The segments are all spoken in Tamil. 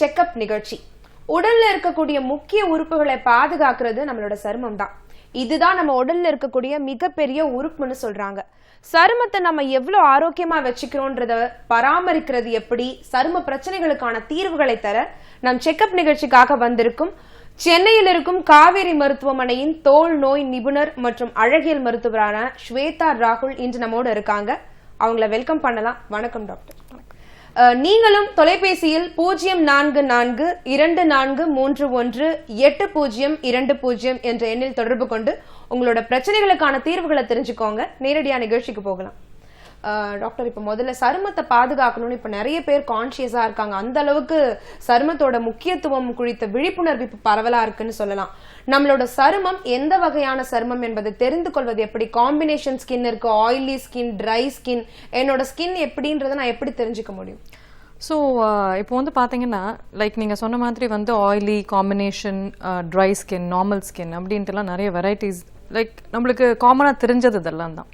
செக்அப் இது நிகழ்ச்சி. உடல்ல இருக்கக்கூடிய முக்கிய உறுப்புகளை பாதுகாக்கிறது நம்மளோட சருமம் தான். இதுதான் நம்ம உடல்ல இருக்கக்கூடிய மிகப்பெரிய உறுப்புன்னு சொல்றாங்க. சருமத்தை நம்ம எவ்வளவு ஆரோக்கியமா வச்சுக்கிறோன்றத பராமரிக்கிறது எப்படி சரும பிரச்சனைகளுக்கான தீர்வுகளை தர நம் செக்கப் நிகழ்ச்சிக்காக வந்திருக்கும் சென்னையில் இருக்கும் காவேரி மருத்துவமனையின் தோல் நோய் நிபுணர் மற்றும் அழகியல் மருத்துவரான ஸ்வேதா ராகுல் இன்று நம்மோடு இருக்காங்க. அவங்கள வெல்கம் பண்ணலாம். வணக்கம் டாக்டர். நீங்களும் தொலைபேசியில் பூஜ்ஜியம் நான்கு நான்கு இரண்டு நான்கு மூன்று ஒன்று எட்டு பூஜ்ஜியம் இரண்டு பூஜ்ஜியம் என்ற எண்ணில் தொடர்பு கொண்டு உங்களோட பிரச்சனைகளுக்கான தீர்வுகளை தெரிஞ்சுக்கோங்க. நேரடியாக நிகழ்ச்சிக்கு போகலாம். டாக்டர் இப்போ முதல்ல சருமத்தை பாதுகாக்கணும்னு இப்போ நிறைய பேர் கான்ஷியஸாக இருக்காங்க. அந்த அளவுக்கு சருமத்தோட முக்கியத்துவம் குறித்த விழிப்புணர்வு இப்போ பரவலாக இருக்குன்னு சொல்லலாம். நம்மளோட சருமம் எந்த வகையான சருமம் என்பதை தெரிந்து கொள்வது எப்படி? காம்பினேஷன் ஸ்கின் இருக்கு ஆயிலி ஸ்கின் ட்ரை ஸ்கின் என்னோட ஸ்கின் எப்படின்றத நான் எப்படி தெரிஞ்சுக்க முடியும்? ஸோ இப்போ வந்து பார்த்தீங்கன்னா லைக் நீங்கள் சொன்ன மாதிரி வந்து oily combination dry skin normal skin அப்படின்ட்டுலாம் நிறைய வெரைட்டிஸ் லைக் நம்மளுக்கு காமனாக தெரிஞ்சது இதெல்லாம் தான்.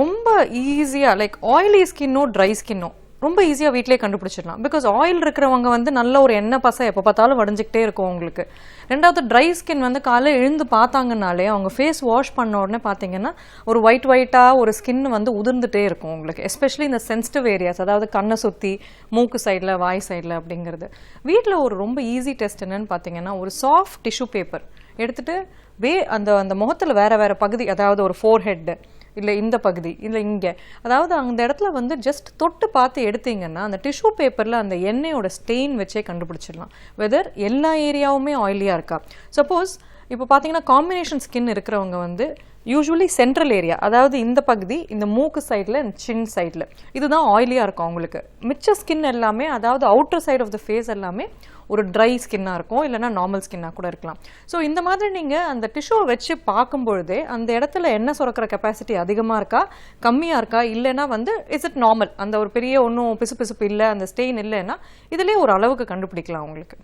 ரொம்ப ஈஸியாக லைக் ஆயிலி ஸ்கின்னோ ட்ரை ஸ்கின்னோ ரொம்ப ஈஸியாக வீட்டிலே கண்டுபிடிச்சிடலாம். பிகாஸ் ஆயில் இருக்கிறவங்க வந்து நல்ல ஒரு எண்ணெய் பசை எப்போ பார்த்தாலும் வடிஞ்சிக்கிட்டே இருக்கும் உங்களுக்கு. ரெண்டாவது ட்ரை ஸ்கின் வந்து காலைல எழுந்து பார்த்தாங்கனாலே அவங்க ஃபேஸ் வாஷ் பண்ண உடனே பார்த்தீங்கன்னா ஒரு ஒயிட் ஒயிட்டாக ஒரு ஸ்கின் வந்து உதிர்ந்துட்டே இருக்கும் உங்களுக்கு. எஸ்பெஷலி இந்த சென்சிட்டிவ் ஏரியாஸ் அதாவது கண்ணை சுற்றி மூக்கு சைடில் வாய் சைடில் அப்படிங்கிறது. வீட்டில் ஒரு ரொம்ப ஈஸி டெஸ்ட் என்னன்னு பார்த்தீங்கன்னா ஒரு சாஃப்ட் டிஷ்யூ பேப்பர் எடுத்துகிட்டு வே அந்த அந்த முகத்தில் வேறு வேறு பகுதி அதாவது ஒரு ஃபோர் ஹெட்டு இல்லை இந்த பகுதி இல்லை இங்கே. அதாவது அந்த இடத்துல வந்து ஜஸ்ட் தொட்டு பார்த்து எடுத்தீங்கன்னா அந்த டிஷ்யூ பேப்பரில் அந்த எண்ணெயோட ஸ்டெயின் வச்சே கண்டுபிடிச்சிடலாம். வெதர் எல்லா ஏரியாவுமே ஆயிலியாக இருக்கா? சப்போஸ் இப்போ பார்த்தீங்கன்னா காம்பினேஷன் ஸ்கின் இருக்கிறவங்க வந்து யூஸ்வலி சென்ட்ரல் ஏரியா அதாவது இந்த பகுதி இந்த மூக்கு சைடில் சின் சைடில் இதுதான் ஆயிலியாக இருக்கும் அவங்களுக்கு. மிச்ச ஸ்கின் எல்லாமே அதாவது outer side of the face எல்லாமே ஒரு ட்ரை ஸ்கின்னாக இருக்கும் இல்லைனா நார்மல் ஸ்கின்னாக கூட இருக்கலாம். ஸோ இந்த மாதிரி நீங்கள் அந்த டிஷ்யூவை வச்சு பார்க்கும்பொழுதே அந்த இடத்துல என்ன சுரக்கிற கெப்பாசிட்டி அதிகமாக இருக்கா கம்மியாக இருக்கா இல்லைன்னா வந்து இஸ் இட் நார்மல் அந்த ஒரு பெரிய ஒன்றும் பிசு பிசுப்பு இல்லை அந்த ஸ்டெயின் இல்லைன்னா இதுலேயே ஒரு அளவுக்கு கண்டுபிடிக்கலாம் உங்களுக்கு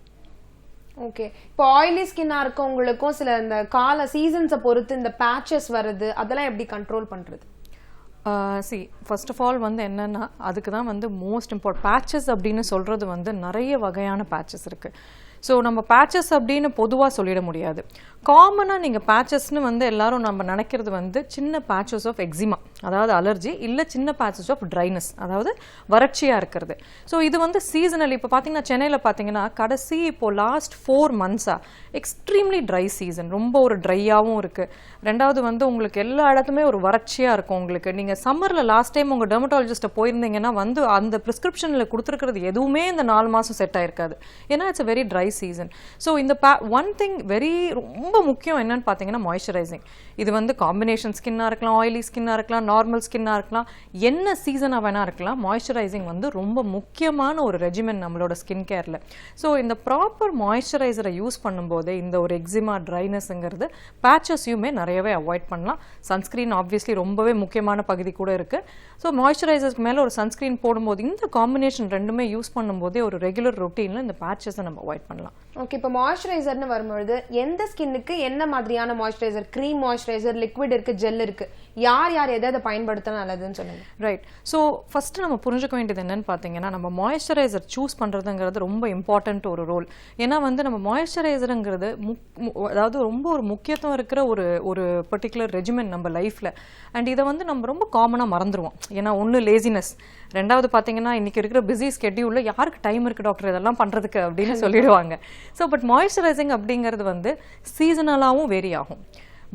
ஓகே இப்போ ஆயிலி ஸ்கின்னா இருக்கவங்களுக்கும் சில இந்த கால சீசன்ஸை பொறுத்து இந்த பேச்சஸ் வருது அதெல்லாம் எப்படி கண்ட்ரோல் பண்ணுறது சி ஃபர்ஸ்ட் ஆஃப் ஆல் வந்து என்னென்னா அதுக்கு தான் வந்து மோஸ்ட் இம்பார்ட் பேச்சஸ் அப்படின்னு சொல்கிறது வந்து நிறைய வகையான பேச்சஸ் இருக்குது ஸோ நம்ம பேச்சஸ் அப்படின்னு பொதுவாக சொல்லிட முடியாது. காமனாக நீங்கள் பேச்சஸ்னு வந்து எல்லாரும் நம்ம நினைக்கிறது வந்து சின்ன பேச்சஸ் ஆஃப் எக்ஸிமா அதாவது அலர்ஜி இல்லை சின்ன பேச்சஸ் ஆஃப் ட்ரைனஸ் அதாவது வறட்சியாக இருக்கிறது. ஸோ இது வந்து சீசனல் இப்போ பார்த்தீங்கன்னா சென்னையில் பார்த்தீங்கன்னா கடைசி இப்போது லாஸ்ட் ஃபோர் மந்த்ஸாக எக்ஸ்ட்ரீம்லி ட்ரை சீசன் ரொம்ப ஒரு ட்ரையாகவும் இருக்குது ரெண்டாவது வந்து உங்களுக்கு எல்லா இடத்துமே ஒரு வறட்சியாக இருக்கும் உங்களுக்கு. நீங்கள் சம்மரில் லாஸ்ட் டைம் உங்கள் டெர்மட்டாலஜிஸ்ட்டை போயிருந்தீங்கன்னா வந்து அந்த ப்ரிஸ்கிரிப்ஷனில் கொடுத்துருக்கிறது எதுவுமே இந்த நாலு மாதம் செட் ஆயிருக்காது. ஏன்னா it's a very dry season so இந்த பே ஒன் திங் வெரி ரொம்ப முக்கியம் என்னன்னு பார்த்தீங்கன்னா மாய்ஸ்சரைசிங் இது வந்து காம்பினேஷன் ஸ்கின்னாக இருக்கலாம் ஆயிலி ஸ்கின்னாக இருக்கலாம் நார்மல் ஸ்கின்னாக இருக்கலாம். என்ன சீசனாக வேணா இருக்கலாம். மாய்ஸ்சரைசிங் வந்து ரொம்ப முக்கியமான ஒரு ரெஜிமெண்ட் நம்மளோட ஸ்கின் கேரில் ஸோ இந்த ப்ராப்பர் மாய்ஸ்சரைசரை யூஸ் பண்ணும்போது இந்த ஒரு எக்ஸிமா ட்ரைனஸ்ங்கிறது பேச்சஸையுமே நிறையவே அவாய்ட் பண்ணலாம். சன்ஸ்க்ரீன் ஆப்வியஸ்லி ரொம்பவே முக்கியமான பகுதி கூட இருக்குது ஸோ மாய்ஸ்சரைசருக்கு மேலே ஒரு சன்ஸ்க்ரீன் போடும்போது இந்த காம்பினேஷன் ரெண்டுமே யூஸ் பண்ணும்போதே ஒரு ரெகுலர் ரொட்டீனில் இந்த பேச்சஸை நம்ம அவாய்ட் பண்ணலாம். ஓகே இப்போ மாய்ஸ்சரைசர்னு வரும்பொழுது எந்த ஸ்கின்னுக்கு என்ன மாதிரியான மாய்ஸ்சரைசர் க்ரீம் மாய்ஸ்சரைசர் லிக்விட் இருக்குது ஜெல் இருக்குது யார் யார் எதை அதை பயன்படுத்தினா நல்லதுன்னு சொல்லுங்க. ரைட் ஸோ ஃபஸ்ட்டு நம்ம புரிஞ்சுக்க வேண்டியது என்னன்னு பார்த்தீங்கன்னா நம்ம மாய்ஸ்சரைசர் சூஸ் பண்ணுறதுங்கிறது ரொம்ப இம்பார்ட்டன்ட் ஒரு ரோல் ஏன்னா வந்து நம்ம மாய்ஸ்சரைசருங்கிறது முக் அதாவது ரொம்ப ஒரு முக்கியத்துவம் இருக்கிற ஒரு ஒரு பர்டிகுலர் ரெஜிமெண்ட் நம்ம லைஃப்பில் அண்ட் இதை வந்து நம்ம ரொம்ப காமனாக மறந்துடுவோம் ஏன்னா ஒன்று லேசினஸ் ரெண்டாவது பார்த்தீங்கன்னா இன்னைக்கு இருக்கிற பிஸி ஸ்கெட்யூலில் யாருக்கு டைம் இருக்குது டாக்டர் இதெல்லாம் பண்ணுறதுக்கு அப்படின்னு சொல்லிடுவாங்க. ஸோ பட் மாய்ஸ்சரைசிங் அப்படிங்கிறது வந்து சீசனலாகவும் வேரி ஆகும்.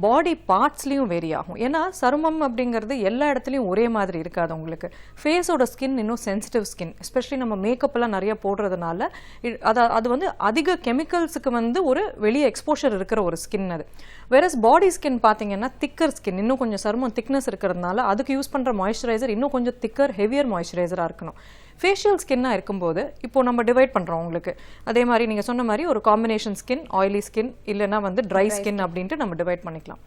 பாடி பார்ட்ஸ்லேயும் வேரி ஆகும். ஏன்னா சருமம் அப்படிங்கிறது எல்லா இடத்துலையும் ஒரே மாதிரி இருக்காது உங்களுக்கு. ஃபேஸோட ஸ்கின் இன்னும் சென்சிட்டிவ் ஸ்கின் எஸ்பெஷலி நம்ம மேக்கப் நிறைய போடுறதுனால இ- அது அது வந்து அதிக கெமிக்கல்ஸுக்கு வந்து ஒரு வெளியே எக்ஸ்போஷர் இருக்கிற ஒரு ஸ்கின் அது. வேறஸ் பாடி ஸ்கின் பார்த்தீங்கன்னா திக்கர் ஸ்கின் இன்னும் கொஞ்சம் சருமம் திக்னஸ் இருக்கிறதுனால அதுக்கு யூஸ் பண்ணுற மாய்ஸ்சரைசர் இன்னும் கொஞ்சம் திக்கர் ஹெவியர் மாய்ஸ்சரைசராக இருக்கணும். ஃபேஷியல் ஸ்கின்னாக இருக்கும்போது இப்போ நம்ம டிவைட் பண்ணுறோம் உங்களுக்கு. அதே மாதிரி நீங்கள் சொன்ன மாதிரி ஒரு காம்பினேஷன் ஸ்கின் ஆயிலி ஸ்கின் இல்லைன்னா வந்து ட்ரை ஸ்கின் அப்படின்ட்டு நம்ம டிவைட் பண்ணிக்கலாம்.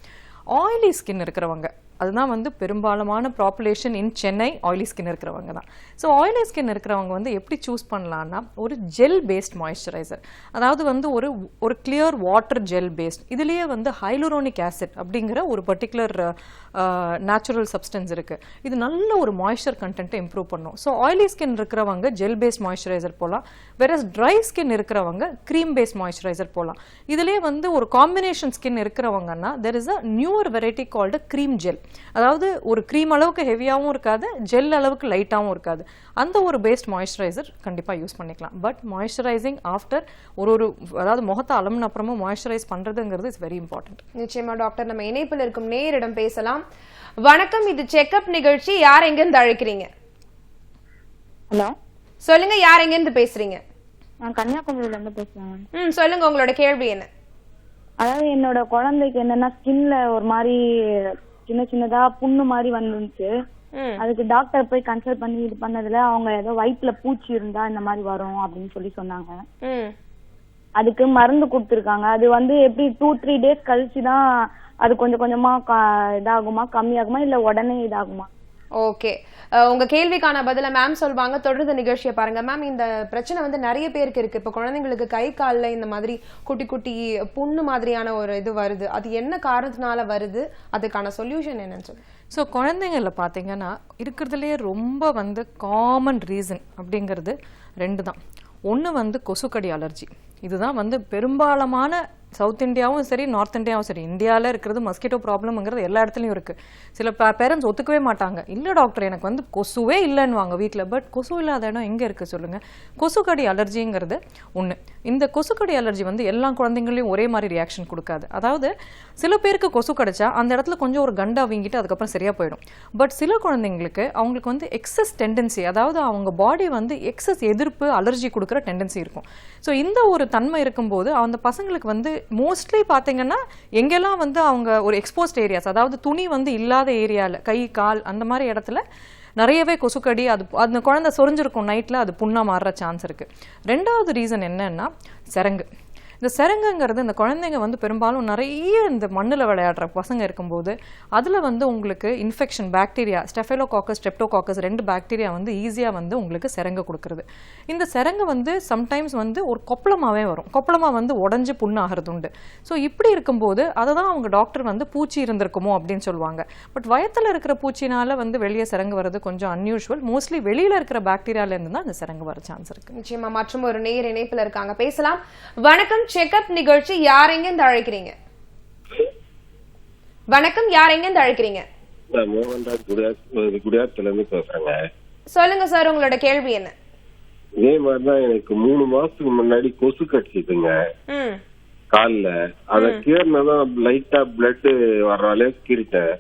ஆயிலி ஸ்கின் இருக்கிறவங்க அதுதான் வந்து பெரும்பாலான population in Chennai oily skin இருக்கிறவங்க தான். ஸோ ஆயிலி ஸ்கின் இருக்கிறவங்க வந்து எப்படி சூஸ் பண்ணலான்னா ஒரு ஜெல் பேஸ்ட் மாய்ஸ்சரைசர் அதாவது வந்து ஒரு ஒரு கிளியர் வாட்டர் ஜெல் பேஸ்ட் இதுலேயே வந்து ஹைலூரோனிக் ஆசிட் அப்படிங்கிற ஒரு பர்டிகுலர் நேச்சுரல் சப்ஸ்டன்ஸ் இருக்குது இது நல்ல ஒரு மாய்ஸ்சர் கண்டென்ட்டை இம்ப்ரூவ் பண்ணும். ஸோ ஆயிலி ஸ்கின் இருக்கிறவங்க ஜெல் பேஸ்ட் மாய்ஸ்சரைசர் போகலாம் வேற ட்ரை ஸ்கின் இருக்கிறவங்க க்ரீம் பேஸ்ட் மாய்ஸ்சரைசர் போகலாம் இதுலேயே வந்து ஒரு combination skin இருக்கிறவங்கன்னா there is a newer variety called cream gel அதாவது ஒரு க்ரீம் அளவுக்கு ஹெவியாகவும் இருக்காது ஜெல் அளவுக்கு லைட்டாகவும் இருக்காது. அந்த ஒரு பேஸ்ட் மாய்ஸ்சரைசர் கண்டிப்பாக யூஸ் பண்ணிக்கலாம். பட் மாய்ஸ்சரைசிங் ஆஃப்டர் ஒரு ஒரு அதாவது முகத்தை அலம்பின அப்புறமா மாய்ஸ்சரைஸ் பண்ணுறதுங்கிறது இஸ் வெரி இம்பார்ட்டன்ட் நிச்சயமா டாக்டர் நம்ம இணைப்பில் இருக்கும் நேரிடம் பேசலாம். வணக்கம் இது செக்கப் நிகழ்ச்சி. யார் எங்கிருந்து அழைக்கிறீங்க? ஹலோ? சொல்லுங்க யார் எங்கிருந்து பேசுறீங்க? நான் கன்னியாகுமரியில இருந்து பேசுறேன். ம் சொல்லுங்க உங்களோட கேள்வி என்ன? அதாவது என்னோட குழந்தைக்கு என்னன்னா ஸ்கின்ல ஒரு மாதிரி சின்ன சின்னதா புண்ணு மாதிரி வந்துருந்துச்சு. அதுக்கு டாக்டர் போய் கன்சல்ட் பண்ணி இது பண்ணதுல அவங்க ஏதோ வயிற்றுல பூச்சி இருந்தா இந்த மாதிரி வரும் அப்படின்னு சொல்லி சொன்னாங்க. அதுக்கு மருந்து கொடுத்துருக்காங்க. அது வந்து எப்படி டூ த்ரீ டேஸ் கழிச்சு தான் அது கொஞ்சம் கொஞ்சமா இதாகுமா? கம்மியாகுமா? இல்ல உடனே இதாகுமா? ஓகே உங்க கேள்விக்கான பதில மேம் சொல்வாங்க. தொடர்ந்து நிகழ்ச்சியை பாருங்க. மேம் இந்த பிரச்சனை வந்து நிறைய பேருக்கு இருக்கு. இப்போ குழந்தைங்களுக்கு கை காலில் இந்த மாதிரி குட்டி குட்டி புண்ணு மாதிரியான ஒரு இது வருது. அது என்ன காரணத்தினால வருது? அதுக்கான சொல்யூஷன் என்னன்னு சொல்லி ஸோ குழந்தைங்கள பார்த்தீங்கன்னா இருக்கிறதுலேயே ரொம்ப வந்து காமன் ரீசன் அப்படிங்கிறது ரெண்டு தான் ஒன்று வந்து கொசுக்கடி அலர்ஜி இதுதான் வந்து பெரும்பாலமான சவுத் இந்தியாவும் சரி நார்த் இந்தியாவும் சரி இந்தியாவில் இருக்கிறது மஸ்கிட்டோ ப்ராப்ளம்ங்கிறது எல்லா இடத்துலையும் இருக்குது சில பேரண்ட்ஸ் ஒத்துக்கவே மாட்டாங்க. இல்லை டாக்டர் எனக்கு வந்து கொசுவே இல்லைன்னுவாங்க வீட்டில் பட் கொசு இல்லாத இடம் எங்கே இருக்குது சொல்லுங்கள் கொசுக்கடி அலர்ஜிங்கிறது ஒன்று இந்த கொசுக்கடி அலர்ஜி வந்து எல்லா குழந்தைங்களையும் ஒரே மாதிரி ரியாக்ஷன் கொடுக்காது. அதாவது சில பேருக்கு கொசு கடிச்சா அந்த இடத்துல கொஞ்சம் ஒரு கண்டா வீங்கிட்டு அதுக்கப்புறம் சரியாக போயிடும். பட் சில குழந்தைங்களுக்கு அவங்களுக்கு வந்து எக்ஸஸ் டெண்டன்சி அதாவது அவங்க பாடி வந்து எக்ஸஸ் எதிர்ப்பு அலர்ஜி கொடுக்குற டெண்டன்சி இருக்கும். ஸோ இந்த ஒரு தன்மை இருக்கும்போது அந்த பசங்களுக்கு வந்து மோஸ்ட்லி பார்த்தீங்கன்னா எங்கெல்லாம் வந்து அவங்க ஒரு எக்ஸ்போஸ்ட் ஏரியாஸ் அதாவது துணி வந்து இல்லாத ஏரியாவில் கை கால் அந்த மாதிரி இடத்துல நிறையவே கொசுக்கடி அது அந்த குழந்தை சொரிஞ்சிருக்கும் நைட்டில் அது புண்ணாக மாறுற சான்ஸ் இருக்குது ரெண்டாவது ரீசன் என்னன்னா சிரங்கு. இந்த சரங்குங்கிறது இந்த குழந்தைங்க வந்து பெரும்பாலும் நிறைய இந்த மண்ணில் விளையாடுற பசங்க இருக்கும்போது அதில் வந்து உங்களுக்கு இன்ஃபெக்ஷன் பாக்டீரியா ஸ்டெஃபெலோகாக்கஸ் ஸ்டெப்டோகாக்கஸ் ரெண்டு பாக்டீரியா வந்து ஈஸியாக வந்து உங்களுக்கு சரங்கு கொடுக்குறது. இந்த சரங்கு வந்து சம்டைம்ஸ் வந்து ஒரு கொப்பளமாகவே வரும். கொப்பளமாக வந்து உடஞ்சி புண்ணாகிறது உண்டு. ஸோ இப்படி இருக்கும்போது அதை தான் அவங்க டாக்டர் வந்து பூச்சி இருந்திருக்குமோ அப்படின்னு சொல்லுவாங்க. பட் வயத்தில் இருக்கிற பூச்சினால வந்து வெளியே சிறங்கு வர்றது கொஞ்சம் அன்யூஷுவல் மோஸ்ட்லி வெளியில் இருக்கிற பாக்டீரியாலேருந்து தான் அந்த சிரங்கு வர சான்ஸ் இருக்கு. நிச்சயமாக மற்றும் ஒரு நேர் இணைப்பில் இருக்காங்க. பேசலாம். வணக்கம். செக்கப் நிகழ்ச்சி யார் எங்கிருந்து அழைக்கிறீங்க? வணக்கம் யார் எங்கிருந்து அழைக்கிறீங்க? நான் மோகன்ராஜ் குடியா குடியாத்துல இருந்து பேசுறேங்க. சொல்லுங்க சார் உங்களோட கேள்வி என்ன? இதே மாதிரிதான் எனக்கு மூணு மாசத்துக்கு முன்னாடி கொசு கடிச்சிதுங்க. கால்ல. அத கீறினதான் லைட்டா பிளட் வர்ற அளவுக்கு கீறிட்டேன்.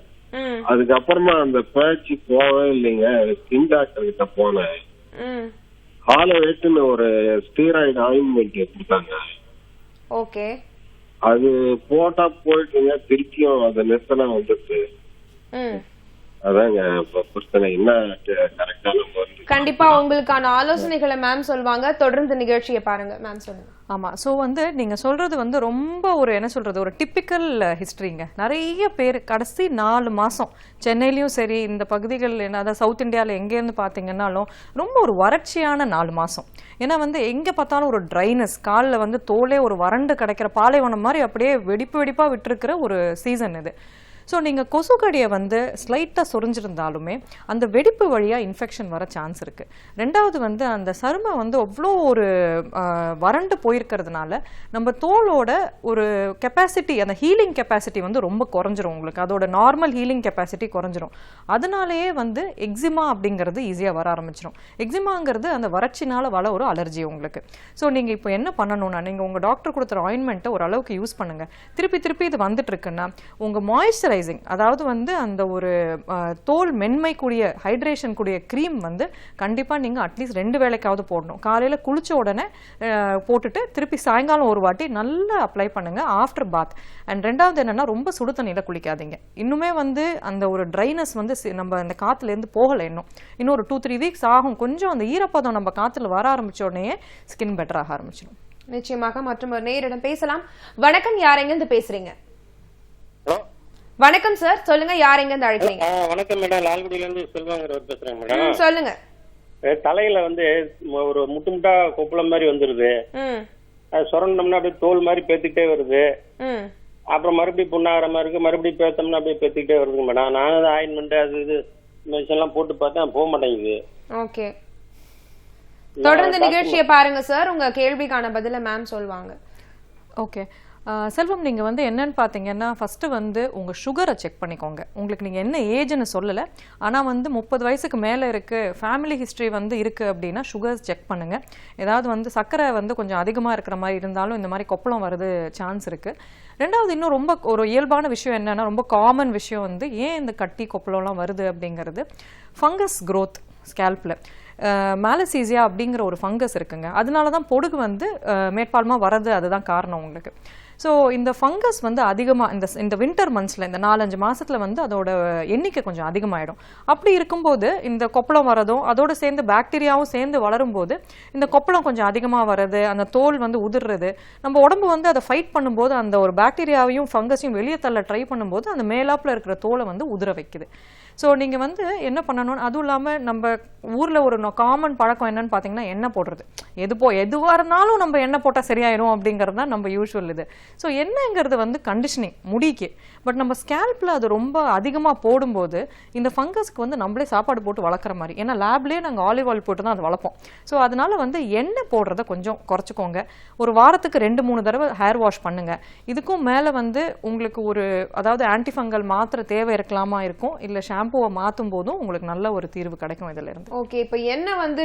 அதுக்கப்புறமா அந்த பேச்சு போகவே இல்லைங்க. ஸ்கின் டாக்டர் கிட்ட போனேன். ஹாலோ ஒரு ஸ்டீராய்டு ஆயின்மெண்ட் கொடுத்தாங்க ஓகே. அது போட்டா போயிட்டுங்க திருப்பியும் அந்த நெசலாம் வந்துருச்சு அதாங்க இப்ப பிரச்சனை என்ன கரெக்டான மருந்து கண்டிப்பா உங்களுக்கான ஆலோசனைகளை மேம் சொல்வாங்க. தொடர்ந்து நிகழ்ச்சியை பாருங்க மேம் சொல்லுங்க. ஆமா ஸோ வந்து நீங்க சொல்றது வந்து ரொம்ப ஒரு என்ன சொல்றது ஒரு டிப்பிக்கல் ஹிஸ்டரிங்க நிறைய பேர் கடைசி நாலு மாசம் சென்னையிலயும் சரி இந்த பகுதிகள் என்ன அதாவது சவுத் இந்தியாவில் எங்கேருந்து பார்த்தீங்கன்னாலும் ரொம்ப ஒரு வறட்சியான நாலு மாசம். ஏன்னா வந்து எங்க பார்த்தாலும் ஒரு ட்ரைனஸ் காலில் வந்து தோலே ஒரு வறண்டு கிடைக்கிற பாலைவனம் மாதிரி அப்படியே வெடிப்பு வெடிப்பா விட்டுருக்கிற ஒரு சீசன் இது. ஸோ நீங்கள் கொசுக்கடியை வந்து ஸ்லைட்டாக சொரிஞ்சிருந்தாலுமே அந்த வெடிப்பு வழியாக இன்ஃபெக்ஷன் வர சான்ஸ் இருக்குது ரெண்டாவது வந்து அந்த சருமம் வந்து அவ்வளோ ஒரு வறண்டு போயிருக்கிறதுனால நம்ம தோலோட ஒரு கெப்பாசிட்டி அந்த ஹீலிங் கெப்பாசிட்டி வந்து ரொம்ப குறைஞ்சிரும் உங்களுக்கு. அதோட நார்மல் ஹீலிங் கெப்பாசிட்டி குறைஞ்சிரும். அதனாலேயே வந்து எக்ஸிமா அப்படிங்கிறது ஈஸியாக வர ஆரம்பிச்சிடும் எக்ஸிமாங்கிறது அந்த வறட்சினால் வர ஒரு அலர்ஜி உங்களுக்கு. ஸோ நீங்கள் இப்போ என்ன பண்ணணும்னா நீங்கள் உங்கள் டாக்டர் கொடுத்துற ஆயின்மெண்ட்டை ஓரளவுக்கு யூஸ் பண்ணுங்கள் திருப்பி திருப்பி இது வந்துட்டு இருக்குன்னா உங்கள் மாய்ஸ்சரைசிங் அதாவது வந்து அந்த ஒரு தோல் மென்மை கூடிய ஹைட்ரேஷன் கூடிய க்ரீம் வந்து கண்டிப்பாக நீங்கள் அட்லீஸ்ட் ரெண்டு வேளைக்காவது போடணும். காலையில் குளிச்ச உடனே போட்டுட்டு திருப்பி சாயங்காலம் ஒரு வாட்டி நல்லா அப்ளை பண்ணுங்க ஆஃப்டர் பாத் அண்ட் ரெண்டாவது என்னன்னா ரொம்ப சுடு தண்ணியில் குளிக்காதீங்க. இன்னுமே வந்து அந்த ஒரு ட்ரைனஸ் வந்து சி- நம்ம அந்த காத்துலேருந்து போகலை இன்னும். இன்னும் ஒரு டூ த்ரீ வீக்ஸ் ஆகும். கொஞ்சம் அந்த ஈரப்பதம் நம்ம காத்துல வர ஆரம்பிச்ச உடனே ஸ்கின் பெட்டர் ஆக ஆரம்பிச்சிடும். நிச்சயமாக மற்றும் ஒரு நேரிடம் பேசலாம். வணக்கம் யார் எங்கிருந்து பேசுறீங்க? ஹலோ? வணக்கம் சார் சொல்லுங்க யார் எங்க இருந்து அழைக்கிறீங்க? வணக்கம் மேடம் லால்குடியில இருந்து செல்வாங்கிறவர் பேசுறேன் மேடம் சொல்லுங்க. தலையில வந்து ஒரு முட்டு முட்டா கொப்பளம் மாதிரி வந்துருது. ம். அது சுரண்டோம்னா அப்படியே தோல் மாதிரி பேத்துக்கிட்டே வருது. ம். அப்புறம் மறுபடியும் புண்ணாகிற மாதிரி இருக்கு. மறுபடியும் பேத்தோம்னா அப்படியே பேத்துக்கிட்டே வருதுங்க மேடம் நானும் ஆயின்மெண்ட் அது இது மெடிசன் எல்லாம் போட்டு பார்த்தேன் போக மாட்டேங்குது. ஓகே. தொடர்ந்து நிகழ்ச்சியை பாருங்க சார் உங்க கேள்விக்கான பதில மேம் சொல்வாங்க. ஓகே. செல்வம் நீங்கள் வந்து என்னன்னு பார்த்தீங்கன்னா ஃபஸ்ட்டு வந்து உங்கள் சுகரை செக் பண்ணிக்கோங்க. உங்களுக்கு நீங்கள் என்ன ஏஜ்னு சொல்லலை. ஆனால் வந்து முப்பது வயசுக்கு மேலே இருக்குது ஃபேமிலி ஹிஸ்ட்ரி வந்து இருக்குது அப்படின்னா சுகர்ஸ் செக் பண்ணுங்கள் ஏதாவது வந்து சர்க்கரை வந்து கொஞ்சம் அதிகமாக இருக்கிற மாதிரி இருந்தாலும் இந்த மாதிரி கொப்பளம் வருது சான்ஸ் இருக்குது ரெண்டாவது இன்னும் ரொம்ப ஒரு இயல்பான விஷயம் என்னன்னா ரொம்ப காமன் விஷயம் வந்து ஏன் இந்த கட்டி கொப்பளம்லாம் வருது அப்படிங்கிறது. ஃபங்கஸ் க்ரோத் ஸ்கேல்பில் மேலசீசியா அப்படிங்கிற ஒரு ஃபங்கஸ் இருக்குங்க. அதனால தான் பொடுகு வந்து மேற்பாலமாக வரது அதுதான் காரணம் உங்களுக்கு. ஸோ இந்த ஃபங்கஸ் வந்து அதிகமாக இந்த இந்த வின்டர் மந்த்ஸில் இந்த நாலஞ்சு மாதத்தில் வந்து அதோட எண்ணிக்கை கொஞ்சம் அதிகமாகிடும் அப்படி இருக்கும்போது இந்த கொப்பளம் வரதும் அதோடு சேர்ந்து பாக்டீரியாவும் சேர்ந்து வளரும்போது இந்த கொப்பளம் கொஞ்சம் அதிகமாக வர்றது அந்த தோல் வந்து உதிர்றது நம்ம உடம்பு வந்து அதை ஃபைட் பண்ணும்போது அந்த ஒரு பாக்டீரியாவையும் ஃபங்கஸையும் வெளியே தள்ள ட்ரை பண்ணும்போது அந்த மேலாப்பில் இருக்கிற தோலை வந்து உதிர வைக்குது. ஸோ நீங்கள் வந்து என்ன பண்ணணும் அதுவும் இல்லாமல் நம்ம ஊரில் ஒரு காமன் பழக்கம் என்னன்னு பார்த்தீங்கன்னா எண்ணெய் போடுறது. எது போ எதுவாக இருந்தாலும் நம்ம எண்ணெய் போட்டால் சரியாயிரும் அப்படிங்கிறது தான் நம்ம யூஸ்வல் இது. ஸோ எண்ணெய்ங்கிறது வந்து கண்டிஷனிங் முடிக்கு. பட் நம்ம ஸ்கேல்பில் அது ரொம்ப அதிகமாக போடும்போது இந்த ஃபங்கஸ்க்கு வந்து நம்மளே சாப்பாடு போட்டு வளர்க்குற மாதிரி. ஏன்னா லேப்லேயே நாங்கள் ஆலிவ் ஆயில் போட்டு தான் அது வளர்ப்போம். ஸோ அதனால வந்து எண்ணெய் போடுறத கொஞ்சம் குறைச்சிக்கோங்க. ஒரு வாரத்துக்கு ரெண்டு மூணு தடவை ஹேர் வாஷ் பண்ணுங்கள் இதுக்கும் மேலே வந்து உங்களுக்கு ஒரு அதாவது ஆன்டிஃபங்கல் மாத்திரை தேவை இருக்கலாமா இருக்கும்? இல்லை ஷாம்புவை மாற்றும் போதும் உங்களுக்கு நல்ல ஒரு தீர்வு கிடைக்கும் இதுல இருந்து. ஓகே இப்போ எண்ணெய் வந்து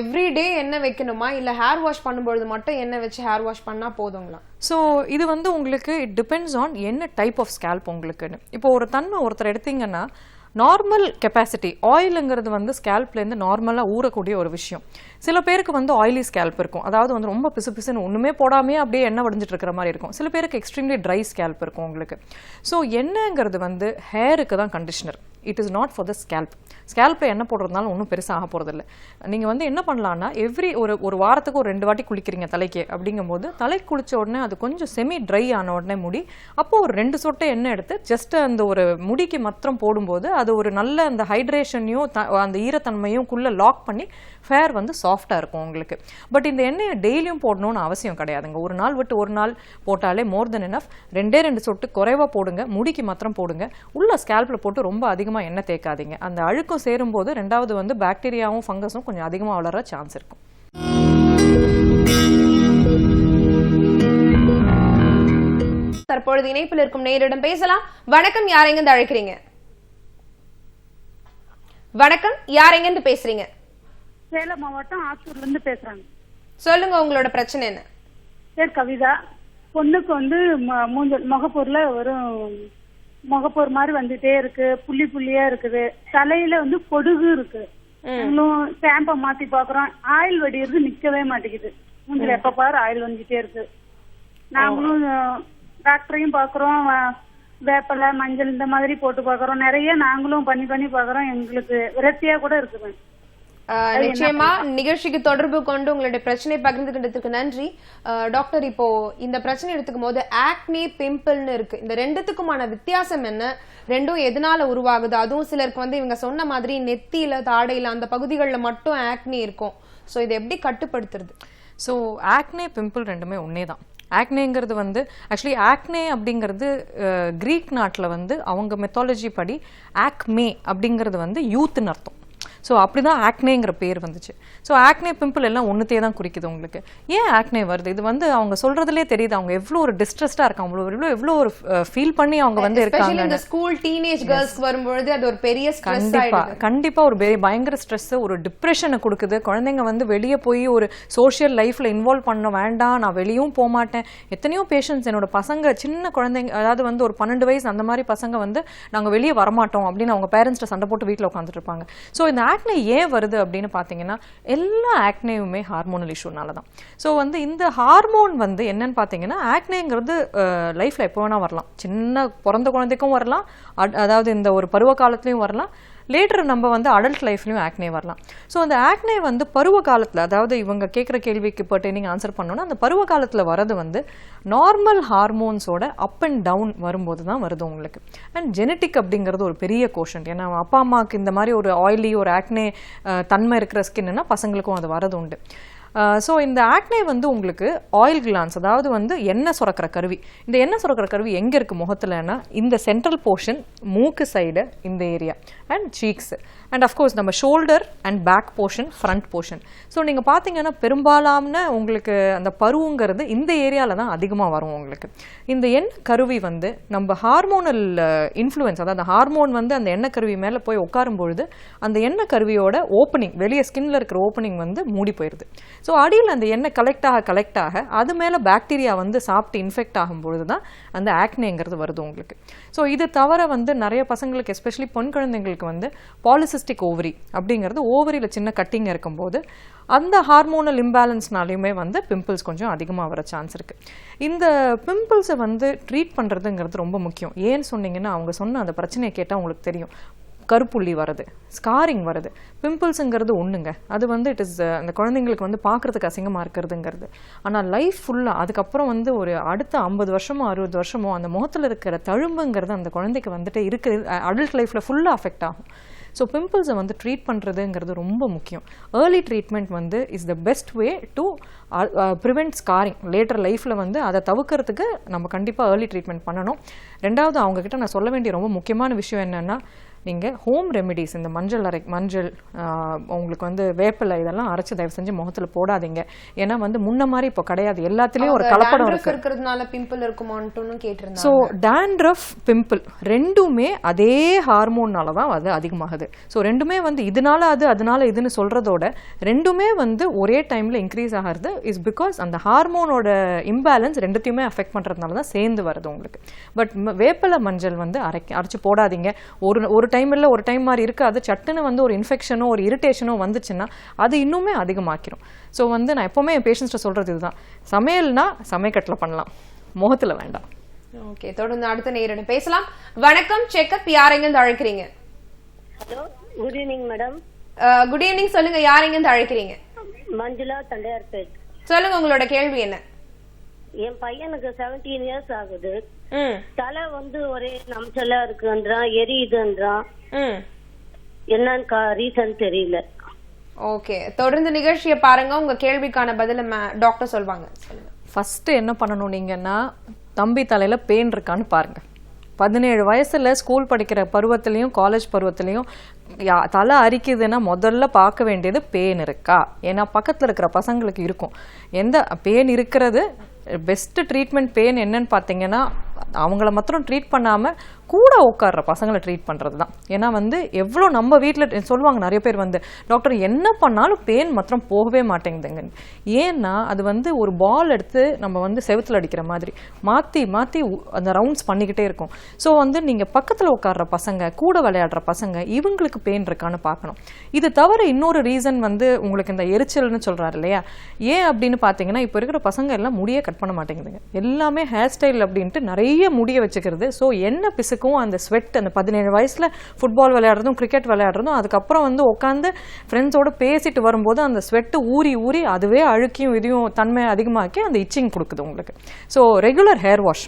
எவ்ரி டே எண்ணெய் வைக்கணுமா? இல்ல ஹேர் வாஷ் பண்ணும்பொழுது மட்டும் எண்ணெய் வச்சு ஹேர் வாஷ் பண்ணா போதுங்களா? ஸோ இது வந்து உங்களுக்கு இட் டிபெண்ட்ஸ் ஆன் என்ன டைப் ஆஃப் ஸ்கேல்ப் உங்களுக்குன்னு. இப்போ ஒரு தன்மை ஒருத்தர் எடுத்தீங்கன்னா நார்மல் கெப்பாசிட்டி ஆயிலுங்கிறது வந்து ஸ்கேல்ப்லேருந்து நார்மலாக ஊறக்கூடிய ஒரு விஷயம். சில பேருக்கு வந்து ஆயிலி ஸ்கேல்ப் இருக்கும். அதாவது வந்து ரொம்ப பிசு பிசுன்னு ஒன்றுமே போடாமே அப்படியே எண்ணெய் வடிஞ்சிட்டு இருக்கிற மாதிரி இருக்கும். சில பேருக்கு எக்ஸ்ட்ரீம்லி ட்ரை ஸ்கேல்ப் இருக்கும் உங்களுக்கு. ஸோ எண்ணெய்ங்கிறது வந்து ஹேருக்கு தான் conditioner it is not for the scalp ஸ்கேல்ப்பில் என்ன போடுறதுனால ஒன்றும் பெருசாக ஆக போகிறதில்ல நீங்கள் வந்து என்ன பண்ணலான்னா எவ்ரி ஒரு ஒரு வாரத்துக்கு ஒரு ரெண்டு வாட்டி குளிக்கிறீங்க தலைக்கு அப்படிங்கும்போது தலை குளித்த உடனே அது கொஞ்சம் செமி ட்ரை ஆன உடனே முடி. அப்போ ஒரு ரெண்டு சொட்டை எண்ணெய் எடுத்து ஜஸ்ட் அந்த ஒரு முடிக்கு மாத்திரம் போடும்போது அது ஒரு நல்ல அந்த ஹைட்ரேஷனையும் அந்த ஈரத்தன்மையும் குள்ளே லாக் பண்ணி ஃபேர் வந்து சாஃப்டாக இருக்கும் உங்களுக்கு. பட் இந்த எண்ணெயை டெய்லியும் போடணும்னு அவசியம் கிடையாதுங்க. ஒரு நாள் விட்டு ஒரு நாள் போட்டாலே மோர் தென் எனஃப் ரெண்டே ரெண்டு சொட்டு குறைவா போடுங்க. முடிக்கு மாத்திரம் போடுங்க. உள்ள ஸ்கேல்பில் போட்டு ரொம்ப அதிகமாக எண்ணெய் தேய்க்காதீங்க. அந்த அழுக்கும் சேரும்போது ரெண்டாவது வந்து பாக்டீரியாவும் ஃபங்கஸும் கொஞ்சம் அதிகமாக வளர சான்ஸ் இருக்கும். தற்பொழுது இணைப்பில் இருக்கும் நேரிடம் பேசலாம். வணக்கம் யார் அழைக்கிறீங்க? வணக்கம் யார் பேசுறீங்க? சேலம் மாவட்டம் ஆத்தூர்ல இருந்து பேசுறாங்க. சொல்லுங்க உங்களோட பிரச்சனை என்ன? பேர் கவிதா. பொண்ணுக்கு வந்து ம- மூஞ்சல் முகப்பூர்ல ஒரு முகப்பூர் மாதிரி வந்துட்டே இருக்கு புள்ளி புள்ளியா இருக்குது. தலையில வந்து பொடுகு இருக்கு. நாங்களும் ஷாம்பை மாத்தி பாக்குறோம். ஆயில் வடிகிறது நிக்கவே மாட்டேங்குது. மூஞ்சில எப்ப பாரு ஆயில் வந்துட்டே இருக்கு. நாங்களும் அஹ், டாக்டரையும் பாக்குறோம். வ- வேப்பலை மஞ்சள் இந்த மாதிரி போட்டு பாக்குறோம். நிறைய நாங்களும் பண்ணி பண்ணி பாக்குறோம். எங்களுக்கு விரக்தியா கூட இருக்குது. நிச்சயமா நிகழ்ச்சிக்கு தொடர்பு கொண்டு உங்களுடைய பிரச்சனை பகிர்ந்துகிட்டதுக்கு நன்றி. ஆஹ், டாக்டர் இப்போ இந்த பிரச்சனை எடுத்துக்கும் போது ஆக்னி பிம்பிள்னு இருக்கு. இந்த ரெண்டுத்துக்குமான வித்தியாசம் என்ன? ரெண்டும் எதனால உருவாகுது? அதுவும் சிலருக்கு வந்து இவங்க சொன்ன மாதிரி நெத்தியில தாடையில அந்த பகுதிகளில் மட்டும் ஆக்னி இருக்கும். சோ இதை எப்படி கட்டுப்படுத்துறது? ஸோ ஆக்னே பிம்பிள் ரெண்டுமே ஒன்றே தான் ஆக்னேங்கிறது வந்து ஆக்சுவலி ஆக்னே அப்படிங்கிறது கிரீக் நாட்டில் வந்து அவங்க மெத்தாலஜி படி ஆக்மே அப்படிங்கிறது வந்து யூத்னு அர்த்தம். ஸோ அப்படிதான் ஆக்னேங்கிற பேர் வந்துச்சு. ஸோ ஆக்னே பிம்பிள் எல்லாம் ஒன்றுத்தே தான் குறிக்குது உங்களுக்கு. ஏன் ஆக்னே வருது? இது வந்து அவங்க சொல்றதுலே தெரியுது. அவங்க எவ்வளோ ஒரு டிஸ்ட்ரெஸ்டாக இருக்காங்க. அவ்வளோ எவ்வளோ எவ்வளோ ஒரு ஃபீல் பண்ணி அவங்க வந்து இருக்காங்க இந்த ஸ்கூல் டீனேஜ் கேர்ள்ஸ்க்கு வரும்பொழுது அது ஒரு பெரிய ஸ்ட்ரெஸ் கண்டிப்பா ஆயிடுது. கண்டிப்பா ஒரு பெரிய பயங்கர ஸ்ட்ரெஸ் ஒரு டிப்ரெஷனை கொடுக்குது. குழந்தைங்க வந்து வெளியே போய் ஒரு சோஷியல் லைஃப்ல இன்வால்வ் பண்ண வேண்டாம் நான் வெளியும் போக மாட்டேன். எத்தனையோ பேஷண்ட்ஸ் என்னோட பசங்க சின்ன குழந்தைங்க அதாவது வந்து ஒரு பன்னெண்டு வயசு அந்த மாதிரி பசங்க வந்து நாங்க வெளியே வரமாட்டோம் அப்படின்னு அவங்க பேரண்ட்ஸ்ட சண்டை போட்டு வீட்டில் உட்காந்துட்டு இருப்பாங்க. ஸோ இந்த ஆக்னே ஏன் வருது அப்படின்னு பார்த்தீங்கன்னா எல்லா ஆக்னேயுமே ஹார்மோனல் இஷ்யூனால தான் ஸோ வந்து இந்த ஹார்மோன் வந்து என்னன்னு பார்த்தீங்கன்னா ஆக்னேங்கிறது லைஃப்பில் எப்போ வேணால் வரலாம். சின்ன பிறந்த குழந்தைக்கும் வரலாம். அதாவது இந்த ஒரு பருவ காலத்துலேயும் வரலாம். லேட்டர் நம்ம வந்து அடல்ட் லைஃப்லையும் ஆக்னே வரலாம். ஸோ அந்த ஆக்னே வந்து பருவ காலத்தில் அதாவது இவங்க கேட்குற கேள்விக்கு பர்டேனிங் ஆன்சர் பண்ணோன்னா அந்த பருவ காலத்தில் வரது வந்து நார்மல் ஹார்மோன்ஸோட அப் அண்ட் டவுன் வரும்போது தான் வருது உங்களுக்கு. அண்ட் ஜெனட்டிக் அப்படிங்கிறது ஒரு பெரிய கோஷன் ஏன்னா அப்பா அம்மாவுக்கு இந்த மாதிரி ஒரு ஆயிலி ஒரு ஆக்னே தன்மை இருக்கிற ஸ்கின்னுன்னா பசங்களுக்கும் அது வரது உண்டு. ஸோ இந்த ஆக்னே வந்து உங்களுக்கு ஆயில் கிளான்ஸ் அதாவது வந்து எண்ணெய் சுரக்கிற கருவி. இந்த எண்ணெய் சுரக்கிற கருவி எங்கே இருக்குது முகத்தில்னா இந்த சென்ட்ரல் போர்ஷன் மூக்கு சைடு இந்த area and cheeks and of course நம்ம shoulder and back portion front portion so நீங்கள் பார்த்தீங்கன்னா பெரும்பாலான உங்களுக்கு அந்த பருவுங்கிறது இந்த ஏரியாவில் தான் அதிகமாக வரும் உங்களுக்கு. இந்த எண்ணெய் கருவி வந்து நம்ம ஹார்மோனல் இன்ஃப்ளூயன்ஸ் uh, அதாவது ஹார்மோன் வந்து அந்த எண்ணெய் கருவி மேலே போய் உட்காரும் பொழுது அந்த எண்ணெய் கருவியோட ஓப்பனிங் வெளியே ஸ்கின்ல இருக்கிற ஓப்பனிங் வந்து மூடி போயிடுது ஸோ அடியில் அந்த எண்ணெய் கலெக்ட் ஆக கலெக்ட் ஆக அது மேலே பாக்டீரியா வந்து சாப்பிட்டு இன்ஃபெக்ட் ஆகும் பொழுது தான் அந்த ஆக்னேங்கிறது வருது உங்களுக்கு. ஸோ இது தவிர வந்து நிறைய பசங்களுக்கு எஸ்பெஷலி பொன் குழந்தைங்களுக்கு வந்து பாலிசி பாலிசிஸ்டிக் ஓவரி அப்படிங்கிறது ஓவரியில் சின்ன கட்டிங் இருக்கும்போது அந்த ஹார்மோனல் இம்பேலன்ஸ்னாலையுமே வந்து பிம்பிள்ஸ் கொஞ்சம் அதிகமாக வர சான்ஸ் இருக்குது இந்த பிம்பிள்ஸை வந்து ட்ரீட் பண்ணுறதுங்கிறது ரொம்ப முக்கியம். ஏன்னு சொன்னீங்கன்னா அவங்க சொன்ன அந்த பிரச்சனையை கேட்டால் உங்களுக்கு தெரியும். கருப்புள்ளி வருது ஸ்காரிங் வருது பிம்பிள்ஸுங்கிறது ஒன்றுங்க அது வந்து இட் இஸ் uh, அந்த குழந்தைங்களுக்கு வந்து பார்க்குறதுக்கு அசிங்கமாக இருக்கிறதுங்கிறது. ஆனால் லைஃப் ஃபுல்லாக அதுக்கப்புறம் வந்து ஒரு அடுத்த ஐம்பது வருஷமோ அறுபது வருஷமோ அந்த முகத்தில் இருக்கிற தழும்புங்கிறது அந்த குழந்தைக்கு வந்துட்டு இருக்கிற அடல்ட் லைஃப்பில் ஃபுல்லாக அஃபெக்ட் ஆகும். ஸோ பிம்பிள்ஸை வந்து ட்ரீட் பண்ணுறதுங்கிறது ரொம்ப முக்கியம். ஏர்லி ட்ரீட்மெண்ட் வந்து is the best way to prevent scarring later லைஃப்பில் வந்து அதை தவிர்க்கிறதுக்கு நம்ம கண்டிப்பாக ஏர்லி ட்ரீட்மெண்ட் பண்ணணும். ரெண்டாவது அவங்கக்கிட்ட நான் சொல்ல வேண்டிய ரொம்ப முக்கியமான விஷயம் என்னென்னா நீங்கள் ஹோம் ரெமிடிஸ் இந்த மஞ்சள் அரை மஞ்சள் உங்களுக்கு வந்து வேப்பிலை இதெல்லாம் அரைச்சு தயவு செஞ்சு முகத்தில் போடாதீங்க. ஏன்னா வந்து முன்ன மாதிரி இப்போ கிடையாது. எல்லாத்துலேயும் ஒரு கலப்படம் இருக்கு. இருக்கிறதுனால பிம்பிள் இருக்குமான்ட்டுன்னு கேட்டிருந்தாங்க. ஸோ டேண்ட்ரஃப் பிம்பிள் ரெண்டுமே அதே ஹார்மோன்னால தான் அது அதிகமாகுது. ஸோ ரெண்டுமே வந்து இதனால அது அதனால இதுன்னு சொல்றதோட ரெண்டுமே வந்து ஒரே டைம்ல இன்க்ரீஸ் ஆகிறது இஸ் பிகாஸ் அந்த ஹார்மோனோட இம்பேலன்ஸ் ரெண்டுத்தையுமே அஃபெக்ட் பண்றதுனால தான் சேர்ந்து வருது உங்களுக்கு. பட் வேப்பிலை மஞ்சள் வந்து அரைக்க அரைச்சு போடாதீங்க. ஒரு ஒரு டைம் இல்லை ஒரு டைம் மாதிரி இருக்காது சட்டுன்னு வந்து ஒரு இன்ஃபெக்ஷனோ ஒரு இரிட்டேஷனோ வந்துச்சுன்னா அது இன்னுமே அதிகமாக்கிரும். ஸோ வந்து நான் எப்போவுமே என் பேஷண்ட்ஸ்ட்ட சொல்றது இதுதான். சமையல்னா சமையக்கட்டில் பண்ணலாம். முகத்தில் வேண்டாம். ஓகே தொடர்ந்து அடுத்த நேரிடம் பேசலாம். வணக்கம் செக்கப் யாரெங்க அழைக்கிறீங்க? Hello good evening madam good evening சொல்லுங்க யாரெங்க அழைக்கிறீங்க? மஞ்சுளா தண்டையார்பேட். சொல்லுங்க உங்களோட கேள்வி என்ன? என் பையனுக்கு செவன்டீன் இயர்ஸ் ஆகுது. தலை வந்து ஒரே நம்சலா இருக்குன்றான் எரியுதுன்றான். ம். என்னன்னு ரீசன் தெரியல. ஓகே தொடர்ந்து நிகழ்ச்சியை பாருங்க. உங்க கேள்விக்கான பதில டாக்டர் சொல்வாங்க. ஃபஸ்ட்டு என்ன பண்ணணும் நீங்கன்னா தம்பி தலையில் பேன் இருக்கான்னு பாருங்க. பதினேழு வயசுல ஸ்கூல் படிக்கிற பருவத்திலையும் காலேஜ் பருவத்திலையும் யா- தலை அரிக்குதுன்னா முதல்ல பார்க்க வேண்டியது பேன் இருக்கா? ஏன்னா பக்கத்தில் இருக்கிற பசங்களுக்கு இருக்கும். எந்த பேன் இருக்கிறது பெஸ்ட்டு ட்ரீட்மெண்ட் பெயின் என்னன்னு பார்த்தீங்கன்னா அவங்கள மாத்திரம் ட்ரீட் பண்ணாமல் கூட உட்கார்ற பசங்களை ட்ரீட் பண்ணுறது தான் ஏன்னா வந்து எவ்வளோ நம்ம வீட்டில் சொல்லுவாங்க நிறைய பேர் வந்து டாக்டர் என்ன பண்ணாலும் பெயின் மாத்திரம் போகவே மாட்டேங்குதுங்க. ஏன்னா அது வந்து ஒரு பால் எடுத்து நம்ம வந்து செவுத்துல அடிக்கிற மாதிரி. மாற்றி மாற்றி அந்த ரவுண்ட்ஸ் பண்ணிக்கிட்டே இருக்கும். ஸோ வந்து நீங்கள் பக்கத்தில் உட்கார்ற பசங்க கூட விளையாடுற பசங்க இவங்களுக்கு பெயின் இருக்கான்னு பார்க்கணும். இது தவிர இன்னொரு ரீசன் வந்து உங்களுக்கு இந்த எரிச்சல்னு சொல்கிறாரு இல்லையா? ஏன் அப்படின்னு பார்த்தீங்கன்னா இப்போ இருக்கிற பசங்க எல்லாம் முடியே கட் பண்ண மாட்டேங்குதுங்க. எல்லாமே ஹேர் ஸ்டைல் அப்படின்ட்டு நிறைய முடிய வச்சுக்கிறது. ஸோ என்ன வயசுக்கும் அந்த ஸ்வெட் அந்த பதினேழு வயசில் ஃபுட்பால் விளையாடுறதும் கிரிக்கெட் விளையாடுறதும் அதுக்கப்புறம் வந்து உட்காந்து ஃப்ரெண்ட்ஸோட பேசிட்டு வரும்போது அந்த ஸ்வெட்டு ஊறி ஊறி அதுவே அழுக்கியும் இதையும் தன்மை அதிகமாக்கி அந்த இச்சிங் கொடுக்குது உங்களுக்கு. ஸோ ரெகுலர் ஹேர் வாஷ்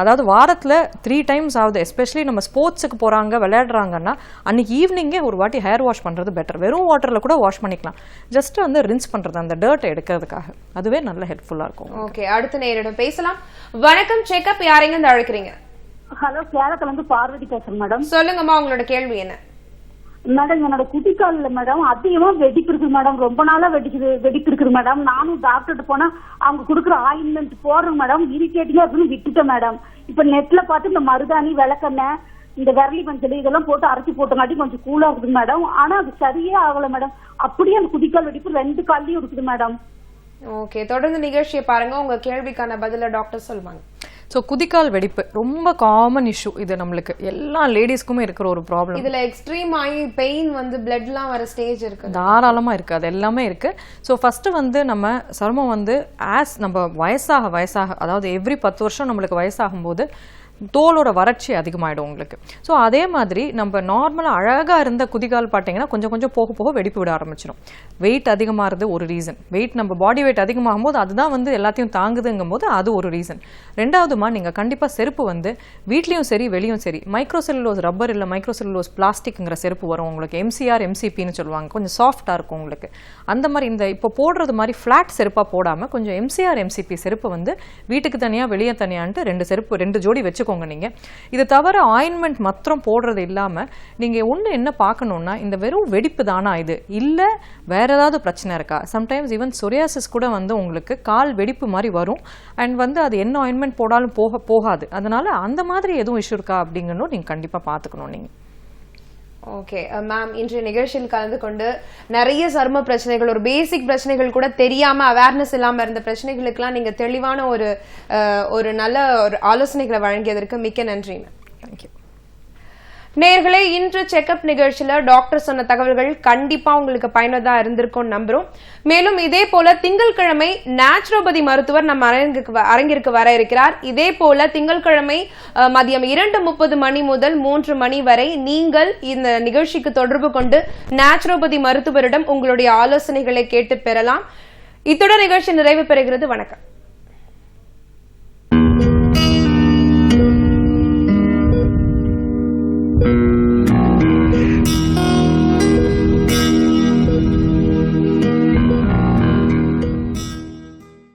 அதாவது வாரத்தில் த்ரீ டைம்ஸ் ஆகுது. எஸ்பெஷலி நம்ம ஸ்போர்ட்ஸுக்கு போகிறாங்க விளையாடுறாங்கன்னா அன்னைக்கு ஈவினிங்கே ஒரு வாட்டி ஹேர் வாஷ் பண்ணுறது பெட்டர் வெறும் வாட்டரில் கூட வாஷ் பண்ணிக்கலாம். ஜஸ்ட் வந்து ரின்ஸ் பண்ணுறது அந்த டர்ட்டை எடுக்கிறதுக்காக. அதுவே நல்ல ஹெல்ப்ஃபுல்லாக இருக்கும் ஓகே அடுத்த நேரிடம் பேசலாம். வணக்கம் செக்அப் யாரைங்க இருந்து அழைக்கிறீங்க? ஹலோ சேலத்துல இருந்து பார்வதி பேசுறேன் மேடம். சொல்லுங்கம்மா உங்களோட கேள்வி என்ன? மேடம் என்னோட குதிக்கால்ல மேடம் அதிகமா வெடிப்பு இருக்குது மேடம். ரொம்ப நாளா வெடிக்குது வெடிப்பு இருக்குது மேடம். நானும் டாக்டர்கிட்ட போனா அவங்க குடுக்குற ஆயின்மெண்ட் போடுறேன் மேடம். இரிட்டேட்டிங்கா இருக்குன்னு விட்டுட்டேன் மேடம். இப்ப நெட்ல பார்த்து இந்த மருதாணி விளக்கெண்ணெய் இந்த விரலி மஞ்சள் இதெல்லாம் போட்டு அரைச்சி போட்டங்காட்டி கொஞ்சம் கூலா இருக்குது மேடம். ஆனா அது சரியே ஆகல மேடம். அப்படியே அந்த குதிக்கால் வெடிப்பு ரெண்டு கால்லயும் இருக்குது மேடம். ஓகே தொடர்ந்து நிகழ்ச்சியை பாருங்க. உங்க கேள்விக்கான பதில டாக்டர் சொல்வாங்க. ஸோ குதிக்கால் வெடிப்பு ரொம்ப காமன் இஷ்யூ இது நம்மளுக்கு. எல்லா லேடிஸ்க்குமே இருக்கிற ஒரு ப்ராப்ளம் இதுல எக்ஸ்ட்ரீம் ஆகி பெயின் வந்து பிளட்லாம் வர ஸ்டேஜ் இருக்கு தாராளமாக இருக்குது அது எல்லாமே இருக்குது ஸோ ஃபஸ்ட்டு வந்து நம்ம சருமம் வந்து ஆஸ் நம்ம வயசாக வயசாக அதாவது எவ்ரி பத்து வருஷம் நம்மளுக்கு வயசாகும்போது தோலோட வறட்சி அதிகமாயிடும் உங்களுக்கு. ஸோ அதே மாதிரி நம்ம நார்மலாக அழகாக இருந்த குதிகால் பார்த்தீங்கன்னா கொஞ்சம் கொஞ்சம் போக போக வெடிப்பு விட ஆரம்பிச்சிடும். வெயிட் அதிகமாகிறது ஒரு ரீசன் வெயிட் நம்ம பாடி வெயிட் அதிகமாகும் போது அதுதான் வந்து எல்லாத்தையும் தாங்குதுங்கும் போது அது ஒரு ரீசன் ரெண்டாவதுமா நீங்கள் கண்டிப்பாக செருப்பு வந்து வீட்லேயும் சரி வெளியும் சரி மைக்ரோசெல்லுலோஸ் ரப்பர் இல்லை மைக்ரோசெல்லுலோஸ் பிளாஸ்டிக்ங்கிற செருப்பு வரும் உங்களுக்கு. எம்சிஆர் எம்சிபின்னு சொல்லுவாங்க. கொஞ்சம் சாஃப்டாக இருக்கும் உங்களுக்கு. அந்த மாதிரி இந்த இப்போ போடுறது மாதிரி ஃப்ளாட் செருப்பாக போடாமல் கொஞ்சம் எம்சிஆர் எம்சிபி செருப்பு வந்து வீட்டுக்கு தனியாக வெளியே தனியான்ட்டு ரெண்டு செருப்பு ரெண்டு ஜோடி வச்சு வச்சுக்கோங்க நீங்கள் இது தவிர ஆயின்மெண்ட் மாத்திரம் போடுறது இல்லாமல் நீங்கள் ஒன்று என்ன பார்க்கணுன்னா இந்த வெறும் வெடிப்பு தானா இது? இல்லை வேற ஏதாவது பிரச்சனை இருக்கா? சம்டைம்ஸ் ஈவன் சொரியாசிஸ் கூட வந்து உங்களுக்கு கால் வெடிப்பு மாதிரி வரும். அண்ட் வந்து அது என்ன ஆயின்மெண்ட் போடாலும் போக போகாது. அதனால அந்த மாதிரி எதுவும் இஷ்யூ இருக்கா அப்படிங்கணும் நீங்கள் கண்டிப்பாக பார்த்துக்கணும் நீங்கள் ஓகே மேம் இன்றைய நிகழ்ச்சியில் கலந்து கொண்டு நிறைய சரும பிரச்சனைகள் ஒரு பேசிக் பிரச்சனைகள் கூட தெரியாம அவேர்னஸ் இல்லாம இருந்த பிரச்சனைகளுக்கெல்லாம் நீங்க தெளிவான ஒரு uh, ஒரு நல்ல ஒரு ஆலோசனைகளை வழங்கியதற்கு மிக்க நன்றி மேம் தேங்க்யூ நேர்களே இன்று செக்கப் நிகழ்ச்சியில டாக்டர் சொன்ன தகவல்கள் கண்டிப்பா உங்களுக்கு பயனுள்ளதா இருந்திருக்கும் நம்புறோம். மேலும் இதே போல திங்கட்கிழமை நேச்சுரோபதி மருத்துவர் நம்ம அரங்குக்கு வ- அரங்கிற்கு வர இருக்கிறார். இதே போல திங்கட்கிழமை மதியம் இரண்டு முப்பது மணி முதல் மூன்று மணி வரை நீங்கள் இந்த நிகழ்ச்சிக்கு தொடர்பு கொண்டு நேச்சுரோபதி மருத்துவரிடம் உங்களுடைய ஆலோசனைகளை கேட்டு பெறலாம். இத்துடன் நிகழ்ச்சி நிறைவு பெறுகிறது. வணக்கம்.